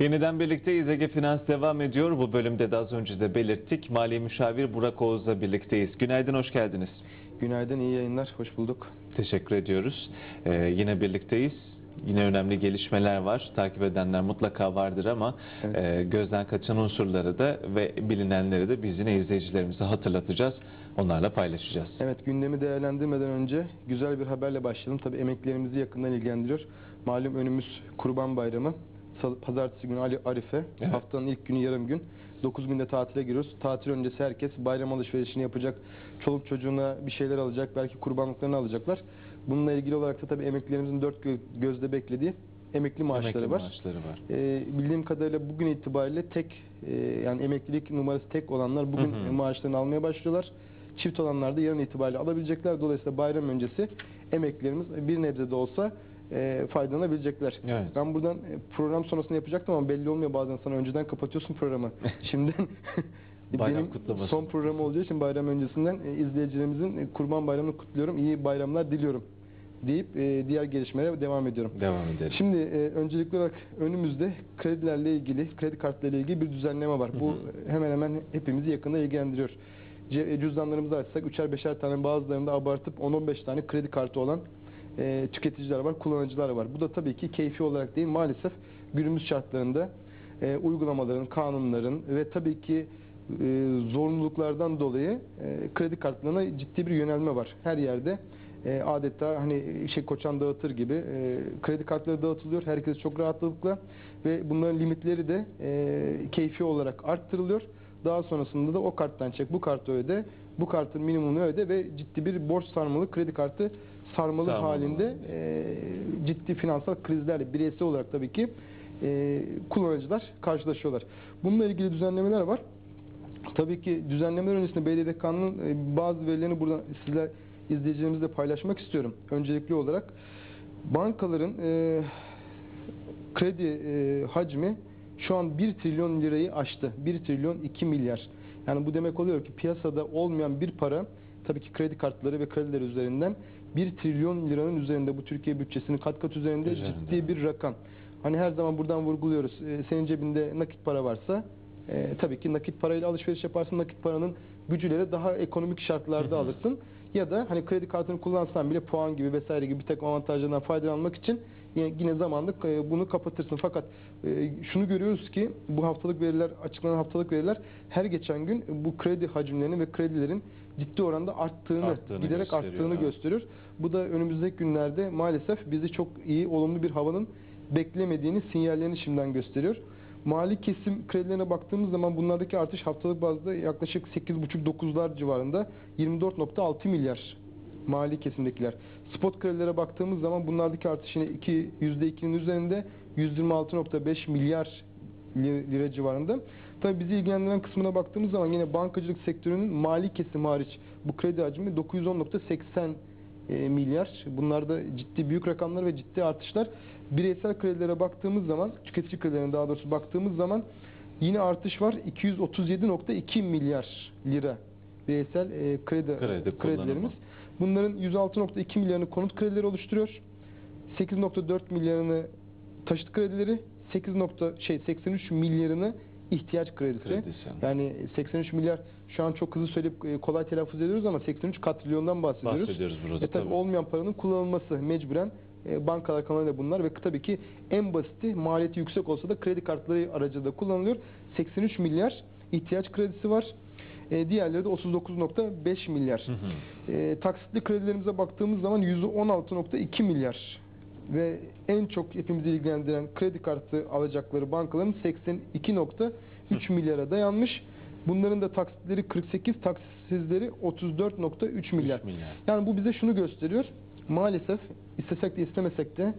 Yeniden birlikteyiz. Ege Finans devam ediyor. Bu bölümde de az önce de belirttik. Mali Müşavir Burak Oğuz'la birlikteyiz. Günaydın, hoş geldiniz. Günaydın, iyi yayınlar. Hoş bulduk. Teşekkür ediyoruz. Ee, yine birlikteyiz. Yine önemli gelişmeler var. Takip edenler mutlaka vardır ama Evet. e, gözden kaçan unsurları da ve bilinenleri de biz yine izleyicilerimize hatırlatacağız. Onlarla paylaşacağız. Evet, gündemi değerlendirmeden önce güzel bir haberle başlayalım. Tabii emeklilerimizi yakından ilgilendiriyor. Malum önümüz Kurban Bayramı. Pazartesi günü Ali Arife. Evet. Haftanın ilk günü yarım gün. 9 günde tatile giriyoruz. Tatil öncesi herkes bayram alışverişini yapacak. Çoluk çocuğuna bir şeyler alacak. Belki kurbanlıklarını alacaklar. Bununla ilgili olarak da tabii emeklilerimizin dört gö- gözle beklediği emekli maaşları Emekli var. maaşları var. Ee, bildiğim kadarıyla bugün itibariyle tek e, yani emeklilik numarası tek olanlar bugün Hı hı. maaşlarını almaya başlıyorlar. Çift olanlar da yarın itibariyle alabilecekler. Dolayısıyla bayram öncesi emeklilerimiz bir nebze de olsa e, faydalanabilecekler. Evet. Ben buradan e, program sonrasında yapacaktım ama belli olmuyor bazen sana önceden kapatıyorsun programı. Şimdiden Bayram benim kutlaması. son programı olacağı için bayram öncesinden e, izleyicilerimizin e, kurban bayramını kutluyorum. İyi bayramlar diliyorum deyip e, diğer gelişmelere devam ediyorum. Devam edelim. Şimdi e, öncelikli olarak önümüzde kredilerle ilgili, kredi kartlarıyla ilgili bir düzenleme var. Bu hemen hemen hepimizi yakında ilgilendiriyor. E, Cüzdanlarımızı açsak üçer beşer tane bazılarında abartıp 10-15 tane kredi kartı olan e, tüketiciler var, kullanıcılar var. Bu da tabii ki keyfi olarak değil maalesef günümüz şartlarında e, uygulamaların, kanunların ve tabii ki e, zorunluluklardan dolayı e, kredi kartlarına ciddi bir yönelme var. Her yerde e, adeta hani şey koçan dağıtır gibi e, kredi kartları dağıtılıyor. Herkes çok rahatlıkla ve bunların limitleri de e, keyfi olarak arttırılıyor. Daha sonrasında da o karttan çek, bu kartı öde, bu kartın minimumunu öde ve ciddi bir borç sarmalı, kredi kartı sarmalı, halinde halinde. e, ciddi finansal krizlerle bireysel olarak tabii ki e, kullanıcılar karşılaşıyorlar. Bununla ilgili düzenlemeler var. Tabii ki düzenlemeler öncesinde BDDK'nın e, bazı verilerini buradan sizler izleyicilerimizle paylaşmak istiyorum. Öncelikli olarak bankaların e, kredi e, hacmi şu an 1 trilyon lirayı aştı. 1 trilyon 2 milyar. Yani bu demek oluyor ki piyasada olmayan bir para tabii ki kredi kartları ve krediler üzerinden 1 trilyon liranın üzerinde bu Türkiye bütçesinin kat kat üzerinde, Üzerinde. ciddi bir rakam. Hani her zaman buradan vurguluyoruz. E, senin cebinde nakit para varsa e, tabii ki nakit parayla alışveriş yaparsın. Nakit paranın gücüyle daha ekonomik şartlarda alırsın. Ya da hani kredi kartını kullansan bile puan gibi vesaire gibi bir takım avantajlardan faydalanmak için yine, zamanla e, bunu kapatırsın. Fakat e, şunu görüyoruz ki bu haftalık veriler, açıklanan haftalık veriler her geçen gün bu kredi hacimlerinin ve kredilerin ciddi oranda arttığını, Arttığını giderek arttığını evet. gösteriyor. Bu da önümüzdeki günlerde maalesef bizi çok iyi, olumlu bir havanın beklemediğini sinyallerini şimdiden gösteriyor. Mali kesim kredilerine baktığımız zaman bunlardaki artış haftalık bazda yaklaşık 8,5-9'lar civarında 24.6 milyar mali kesimdekiler. Spot kredilere baktığımız zaman bunlardaki artış yine iki- %2'nin üzerinde 126.5 milyar li- lira civarında. Tabii bizi ilgilendiren kısmına baktığımız zaman yine bankacılık sektörünün mali kesim hariç bu kredi hacmi 910.80 e, milyar. Bunlar da ciddi büyük rakamlar ve ciddi artışlar. Bireysel kredilere baktığımız zaman, tüketici kredilerine daha doğrusu baktığımız zaman yine artış var. 237.2 milyar lira bireysel e, kredi, Kredi kredilerimiz. kullanımı. Bunların 106.2 milyarını konut kredileri oluşturuyor. 8.4 milyarını taşıt kredileri, 8. nokta- şey 83 milyarını ihtiyaç kredisi. Kredisi. Yani 83 milyar şu an çok hızlı söyleyip e, kolay telaffuz ediyoruz ama 83 katrilyondan bahsediyoruz. Bahsediyoruz burada E tabii tabii. olmayan paranın kullanılması mecburen e, bankalar kanalıyla bunlar ve tabii ki en basiti maliyeti yüksek olsa da kredi kartları aracılığıyla kullanılıyor. 83 milyar ihtiyaç kredisi var. E, diğerleri de 39.5 milyar. Hı hı. E, taksitli kredilerimize baktığımız zaman %16.2 milyar ve en çok hepimizi ilgilendiren kredi kartı alacakları bankaların 82.3 milyara dayanmış. Bunların da taksitleri 48, taksitsizleri 34.3 milyar. 3 milyar. Yani bu bize şunu gösteriyor. Maalesef istesek de istemesek de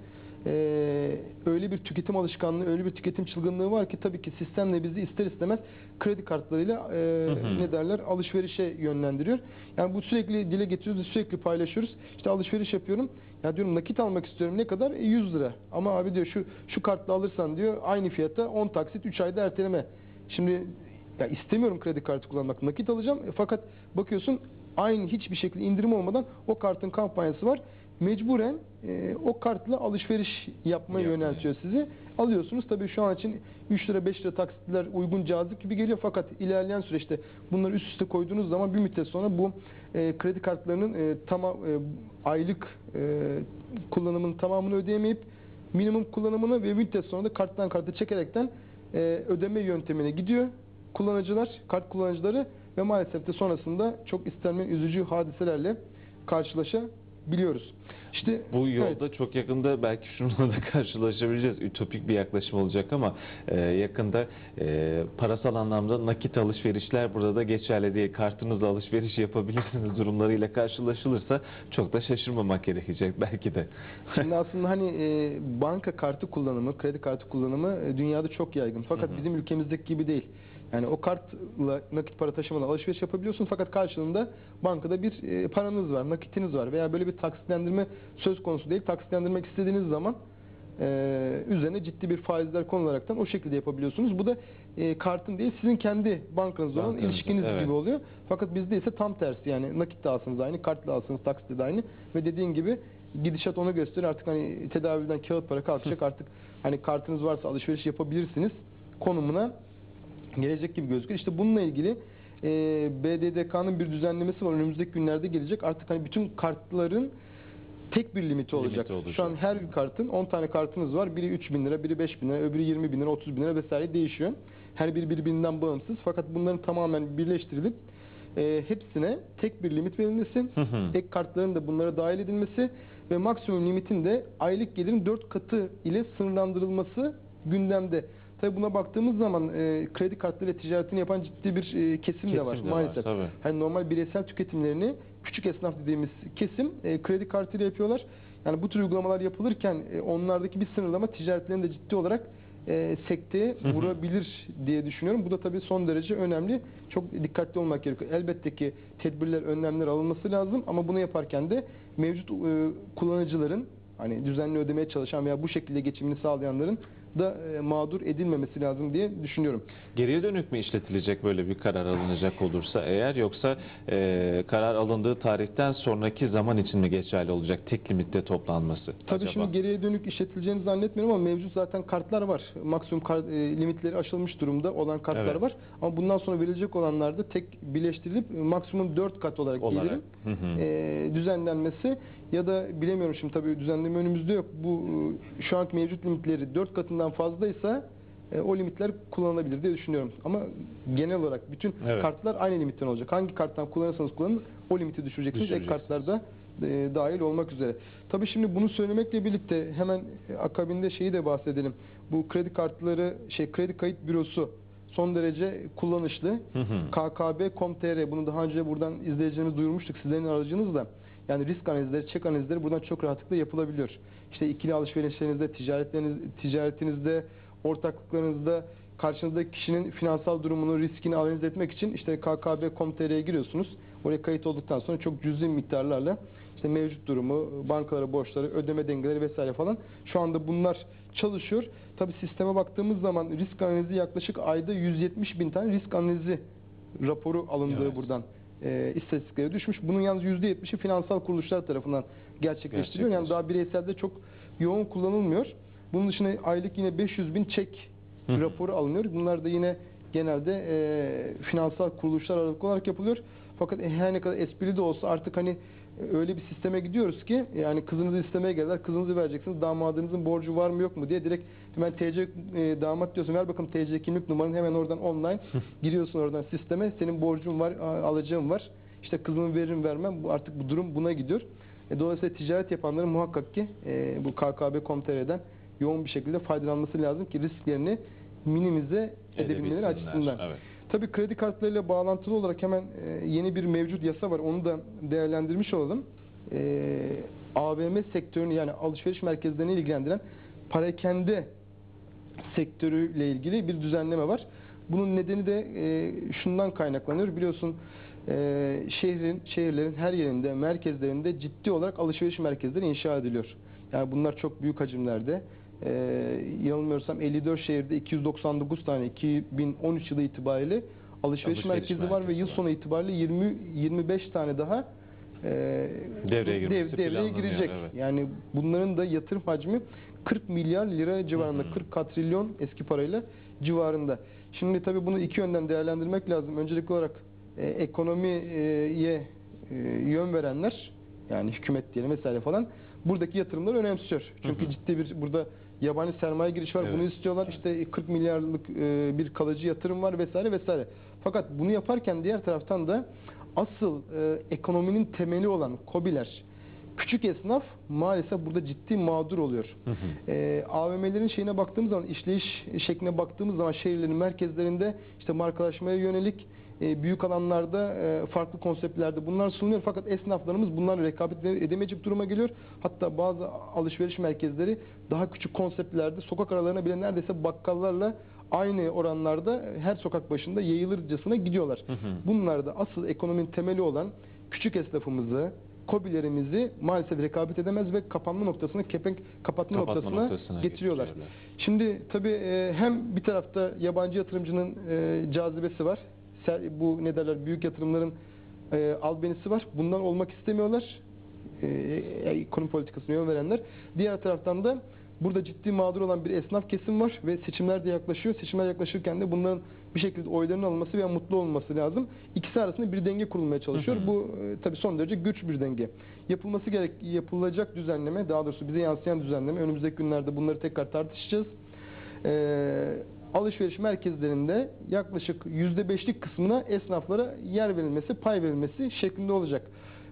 eee, öyle bir tüketim alışkanlığı, öyle bir tüketim çılgınlığı var ki tabii ki sistemle bizi ister istemez kredi kartlarıyla eee, Hı hı. ne derler alışverişe yönlendiriyor. Yani bu sürekli dile getiriyoruz, sürekli paylaşıyoruz. İşte alışveriş yapıyorum. Ya diyorum nakit almak istiyorum. Ne kadar? E, 100 lira. Ama abi diyor şu şu kartla alırsan diyor aynı fiyata 10 taksit 3 ayda erteleme. Şimdi ya istemiyorum kredi kartı kullanmak. Nakit alacağım. E, fakat bakıyorsun aynı hiçbir şekilde indirim olmadan o kartın kampanyası var. Mecburen e, o kartla alışveriş yapmaya Yapmaya. yöneltiyor sizi. Alıyorsunuz tabii şu an için 3 lira 5 lira taksitler uygun cazip gibi geliyor fakat ilerleyen süreçte bunları üst üste koyduğunuz zaman bir müddet sonra bu e, kredi kartlarının e, tamam e, aylık e, kullanımının tamamını ödeyemeyip minimum kullanımını ve müddet sonra da karttan karta çekerekten e, ödeme yöntemine gidiyor kullanıcılar, kart kullanıcıları ve maalesef de sonrasında çok istenmeyen üzücü hadiselerle karşılaşabiliyoruz. İşte Bu yolda evet, çok yakında belki şununla da karşılaşabileceğiz. Ütopik bir yaklaşım olacak ama e, yakında e, parasal anlamda nakit alışverişler burada da geçerli değil. Kartınızla alışveriş yapabilirsiniz durumlarıyla karşılaşılırsa çok da şaşırmamak gerekecek belki de. Şimdi aslında hani e, banka kartı kullanımı, kredi kartı kullanımı e, dünyada çok yaygın. Fakat bizim ülkemizdeki gibi değil. Yani o kartla nakit para taşımadan alışveriş yapabiliyorsun fakat karşılığında bankada bir e, paranız var, nakitiniz var veya böyle bir taksitlendirme söz konusu değil. Taksitlendirmek istediğiniz zaman e, üzerine ciddi bir faizler konularaktan o şekilde yapabiliyorsunuz. Bu da e, kartın değil sizin kendi bankanızla olan Bankanızın, ilişkiniz evet. gibi oluyor. Fakat bizde ise tam tersi yani nakit de alsanız aynı, kartla alsanız taksitle de aynı ve dediğin gibi gidişat onu gösteriyor. Artık hani tedavülden kağıt para kalkacak artık hani kartınız varsa alışveriş yapabilirsiniz konumuna gelecek gibi gözüküyor. İşte bununla ilgili e, BDDK'nın bir düzenlemesi var. Önümüzdeki günlerde gelecek. Artık hani bütün kartların tek bir limiti olacak. olacak. Şu an her bir kartın 10 tane kartınız var. Biri 3 bin lira, biri 5 bin lira, öbürü 20 bin lira, 30 bin lira vesaire değişiyor. Her biri birbirinden bağımsız. Fakat bunların tamamen birleştirilip e, hepsine tek bir limit verilmesi, Hı hı. ek kartların da bunlara dahil edilmesi ve maksimum limitin de aylık gelirin 4 katı ile sınırlandırılması gündemde. Tabi buna baktığımız zaman e, kredi kartları ticaretini yapan ciddi bir e, kesim, de var Kesim de var, maalesef. tabii. Hani normal bireysel tüketimlerini küçük esnaf dediğimiz kesim e, kredi kartıyla yapıyorlar. Yani bu tür uygulamalar yapılırken e, onlardaki bir sınırlama ticaretlerini de ciddi olarak e, sekteye vurabilir diye düşünüyorum. Bu da tabii son derece önemli. Çok dikkatli olmak gerekiyor. Elbette ki tedbirler, önlemler alınması lazım ama bunu yaparken de mevcut e, kullanıcıların hani düzenli ödemeye çalışan veya bu şekilde geçimini sağlayanların da e, mağdur edilmemesi lazım diye düşünüyorum. Geriye dönük mü işletilecek böyle bir karar alınacak olursa eğer yoksa e, karar alındığı tarihten sonraki zaman için mi geçerli olacak tek limitte toplanması? Tabii acaba? şimdi geriye dönük işletileceğini zannetmiyorum ama mevcut zaten kartlar var. Maksimum kart, e, limitleri aşılmış durumda olan kartlar Evet. var. Ama bundan sonra verilecek olanlarda tek birleştirilip e, maksimum 4 kat olarak, Olarak. gelirin Hı hı. e, düzenlenmesi ya da bilemiyorum şimdi tabii düzenleme önümüzde yok. Bu e, şu anki mevcut limitleri 4 katından fazlaysa e, o limitler kullanılabilir diye düşünüyorum. Ama genel olarak bütün Evet. kartlar aynı limitten olacak. Hangi karttan kullanırsanız kullanın o limiti düşüreceksiniz. Ek kartlarda e, dahil olmak üzere. Tabii şimdi bunu söylemekle birlikte hemen e, akabinde şeyi de bahsedelim. Bu kredi kartları şey kredi kayıt bürosu son derece kullanışlı. KKB.com.tr bunu daha önce buradan izleyicilerimiz duyurmuştuk sizlerin aracınızla. Yani risk analizleri, çek analizleri buradan çok rahatlıkla yapılabiliyor. İşte ikili alışverişlerinizde, ticaretleriniz, ticaretinizde, ortaklıklarınızda karşınızdaki kişinin finansal durumunu, riskini analiz etmek için işte kkb.com.tr'ye giriyorsunuz. Oraya kayıt olduktan sonra çok cüzi miktarlarla işte mevcut durumu, bankalara borçları, ödeme dengeleri vesaire falan şu anda bunlar çalışıyor. Tabi sisteme baktığımız zaman risk analizi yaklaşık ayda 170 bin tane risk analizi raporu alındığı Evet. buradan e, istatistiklere düşmüş. Bunun yalnız %70'i finansal kuruluşlar tarafından gerçekleştiriliyor. Yani daha bireyselde çok yoğun kullanılmıyor. Bunun dışında aylık yine 500 bin çek Hı raporu alınıyor. Bunlar da yine genelde e, finansal kuruluşlar aralıklı olarak yapılıyor. Fakat e, her ne kadar esprili de olsa artık hani e, öyle bir sisteme gidiyoruz ki yani kızınızı istemeye geldiler. Kızınızı vereceksiniz. Damadınızın borcu var mı yok mu diye direkt hemen TC e, damat diyorsun. Ver bakalım TC kimlik numaranı hemen oradan online giriyorsun oradan sisteme. Senin borcun var, alacağın var. İşte kızımı veririm vermem. Bu artık bu durum buna gidiyor. E, dolayısıyla ticaret yapanların muhakkak ki e, bu KKB.com.tr'den yoğun bir şekilde faydalanması lazım ki risklerini minimize edebilmeleri açısından. Evet. Tabii kredi kartlarıyla bağlantılı olarak hemen e, yeni bir mevcut yasa var. Onu da değerlendirmiş olalım. E, AVM sektörünü yani alışveriş merkezlerini ilgilendiren parakende sektörüyle ilgili bir düzenleme var. Bunun nedeni de e, şundan kaynaklanıyor. Biliyorsun e, şehrin, şehirlerin her yerinde, merkezlerinde ciddi olarak alışveriş merkezleri inşa ediliyor. Yani bunlar çok büyük hacimlerde. E, yanılmıyorsam 54 şehirde 299 tane 2013 yılı itibariyle alışveriş, Alışveriş merkezi var ve merkezi yıl sonu itibariyle 20 25 tane daha e, Devreye girmesi devreye girecek. evet. Yani bunların da yatırım hacmi 40 milyar lira civarında, Hı hı. 40 katrilyon eski parayla civarında. Şimdi tabii bunu iki yönden değerlendirmek lazım. Öncelikli olarak e, ekonomiye e, yön verenler yani hükümet diyelim vesaire falan buradaki yatırımları önemsiyor. Çünkü Hı hı. ciddi bir burada yabancı sermaye girişi var. Evet. Bunu istiyorlar. İşte 40 milyarlık e, bir kalıcı yatırım var vesaire vesaire. Fakat bunu yaparken diğer taraftan da asıl e, ekonominin temeli olan KOBİ'ler, küçük esnaf maalesef burada ciddi mağdur oluyor. Hı hı. E, AVM'lerin şeyine baktığımız zaman, işleyiş şekline baktığımız zaman şehirlerin merkezlerinde işte markalaşmaya yönelik e, büyük alanlarda e, farklı konseptlerde bunlar sunuluyor. Fakat esnaflarımız bunlarla rekabet edemeyecek duruma geliyor. Hatta bazı alışveriş merkezleri daha küçük konseptlerde sokak aralarına bile neredeyse bakkallarla aynı oranlarda her sokak başında yayılırcasına gidiyorlar. Hı hı. Bunlar da asıl ekonominin temeli olan küçük esnafımızı, kobilerimizi maalesef rekabet edemez ve kapanma noktasına, kepenk kapatma, Kapatma noktasına, noktasına getiriyorlar. getiriyorlar. Şimdi tabii e, hem bir tarafta yabancı yatırımcının e, cazibesi var. Bu ne derler büyük yatırımların e, albenisi var. Bundan olmak istemiyorlar. E, e, ekonomi politikasına yön verenler. Diğer taraftan da burada ciddi mağdur olan bir esnaf kesim var ve seçimler de yaklaşıyor. Seçimler yaklaşırken de bunların bir şekilde oyların alınması veya mutlu olması lazım. İkisi arasında bir denge kurulmaya çalışıyor. Hı hı. Bu e, tabii son derece güç bir denge. Yapılması gerek yapılacak düzenleme, daha doğrusu bize yansıyan düzenleme önümüzdeki günlerde bunları tekrar tartışacağız. Ee, alışveriş merkezlerinde yaklaşık %5'lik kısmına esnaflara yer verilmesi, pay verilmesi şeklinde olacak.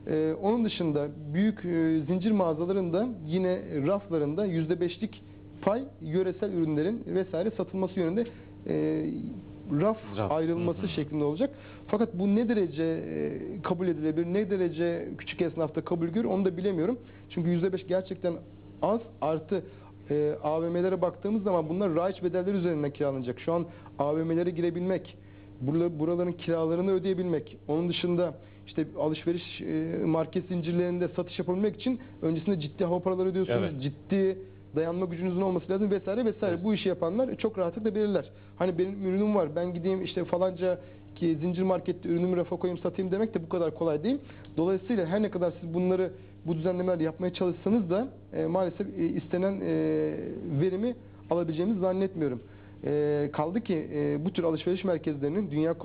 Ee, onun dışında büyük e, zincir mağazalarında yine raflarında %5'lik pay yöresel ürünlerin vesaire satılması yönünde e, raf, Raf, ayrılması hı hı. şeklinde olacak. Fakat bu ne derece e, kabul edilebilir, ne derece küçük esnafta kabul görür onu da bilemiyorum. Çünkü %5 gerçekten az artı e, AVM'lere baktığımız zaman bunlar raiç bedeller üzerinden kiralanacak. Şu an AVM'lere girebilmek, buraların kiralarını ödeyebilmek, onun dışında işte alışveriş e, market zincirlerinde satış yapabilmek için öncesinde ciddi hava paraları ödüyorsunuz, Evet. ciddi dayanma gücünüzün olması lazım vesaire vesaire. Evet. Bu işi yapanlar çok rahatlıkla belirler. Hani benim ürünüm var, ben gideyim işte falanca ki zincir markette ürünümü rafa koyayım satayım demek de bu kadar kolay değil. Dolayısıyla her ne kadar siz bunları bu düzenlemeler yapmaya çalışsanız da e, maalesef e, istenen e, verimi alabileceğimizi zannetmiyorum. E, kaldı ki e, bu tür alışveriş merkezlerinin dünya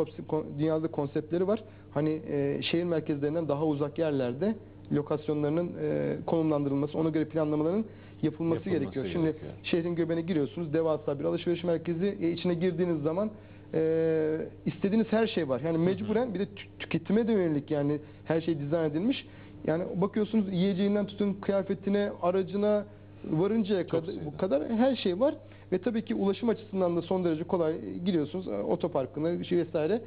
dünyada konseptleri var. Hani e, şehir merkezlerinden daha uzak yerlerde lokasyonlarının e, konumlandırılması, ona göre planlamaların yapılması, Yapılması gerekiyor. Şimdi gerekiyor. şehrin göbeğine giriyorsunuz, devasa bir alışveriş merkezi, e, içine girdiğiniz zaman e, istediğiniz her şey var. Yani mecburen bir de tü- tüketime de yönelik yani her şey dizayn edilmiş. Yani bakıyorsunuz yiyeceğinden tutun kıyafetine, aracına varıncaya Çok kadar bu kadar her şey var ve tabii ki ulaşım açısından da son derece kolay giriyorsunuz e, otoparkına şey vesaire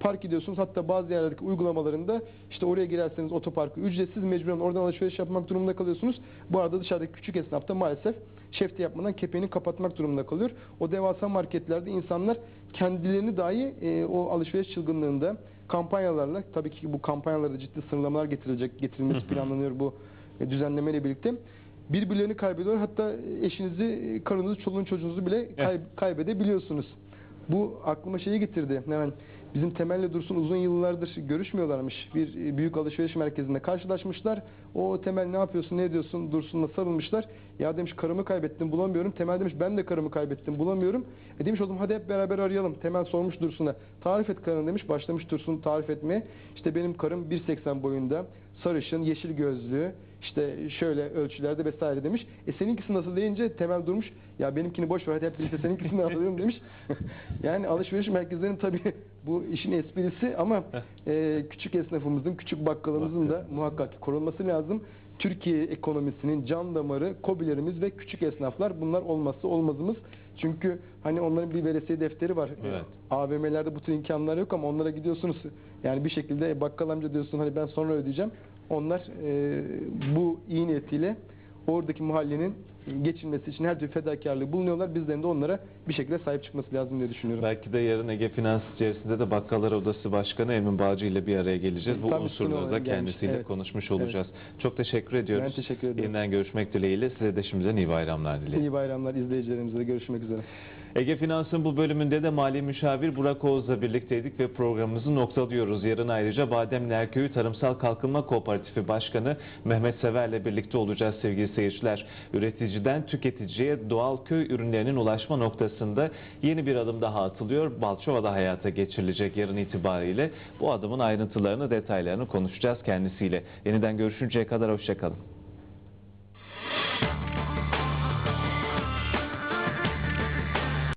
park ediyorsunuz hatta bazı yerlerdeki uygulamalarında işte oraya girerseniz otoparkı ücretsiz mecburen oradan alışveriş yapmak durumunda kalıyorsunuz. Bu arada dışarıdaki küçük esnafta maalesef şefte yapmadan kepeğini kapatmak durumunda kalıyor. O devasa marketlerde insanlar kendilerini dahi e, o alışveriş çılgınlığında kampanyalarla tabii ki bu kampanyalarda ciddi sınırlamalar getirilecek getirilmesi planlanıyor bu e, düzenlemeyle birlikte. Birbirlerini kaybediyor. Hatta eşinizi, karınızı, çoluğun çocuğunuzu bile kay- kaybedebiliyorsunuz. Bu aklıma şeyi getirdi. Hemen bizim Temel'le Dursun uzun yıllardır görüşmüyorlarmış. Bir e, büyük alışveriş merkezinde karşılaşmışlar. O Temel ne yapıyorsun, ne ediyorsun? Dursun'la sarılmışlar. Ya demiş karımı kaybettim, bulamıyorum. Temel demiş ben de karımı kaybettim, bulamıyorum. E demiş o zaman hadi hep beraber arayalım. Temel sormuş Dursun'a. Tarif et karını demiş. Başlamış Dursun tarif etmeye. İşte benim karım 1.80 boyunda, sarışın, yeşil gözlü, işte şöyle ölçülerde vesaire demiş. E seninkisi nasıl deyince Temel durmuş. Ya benimkini boş ver hadi hep birlikte seninkisini alalım demiş. yani alışveriş merkezlerinin tabii bu işin esprisi ama e, küçük esnafımızın, küçük bakkalımızın da muhakkak korunması lazım. Türkiye ekonomisinin can damarı KOBİ'lerimiz ve küçük esnaflar bunlar olmazsa olmazımız. Çünkü hani onların bir veresiye defteri var. Evet. AVM'lerde bu tür imkanlar yok ama onlara gidiyorsunuz. Yani bir şekilde "E, bakkal amca diyorsun hani ben sonra ödeyeceğim. Onlar e, bu iyi niyetiyle oradaki mahallenin geçinmesi için her türlü fedakarlığı bulunuyorlar. Bizlerin de onlara bir şekilde sahip çıkması lazım diye düşünüyorum. Belki de yarın Ege Finans içerisinde de Bakkallar Odası Başkanı Emin Bağcı ile bir araya geleceğiz. Bu Tabii, unsurları da kendisiyle Evet. konuşmuş olacağız. Çok teşekkür ediyoruz. Ben teşekkür ederim. Yeniden görüşmek dileğiyle size de şimdiden iyi bayramlar dilerim. İyi bayramlar izleyicilerimize de görüşmek üzere. Ege Finans'ın bu bölümünde de Mali Müşavir Burak Oğuz'la birlikteydik ve programımızı noktalıyoruz. Yarın ayrıca Bademli Erköy'ü Tarımsal Kalkınma Kooperatifi Başkanı Mehmet Sever'le birlikte olacağız sevgili seyirciler. Üreticiden tüketiciye doğal köy ürünlerinin ulaşma noktasında yeni bir adım daha atılıyor. Balçova'da hayata geçirilecek yarın itibariyle. Bu adımın ayrıntılarını, detaylarını konuşacağız kendisiyle. Yeniden görüşünceye kadar hoşçakalın.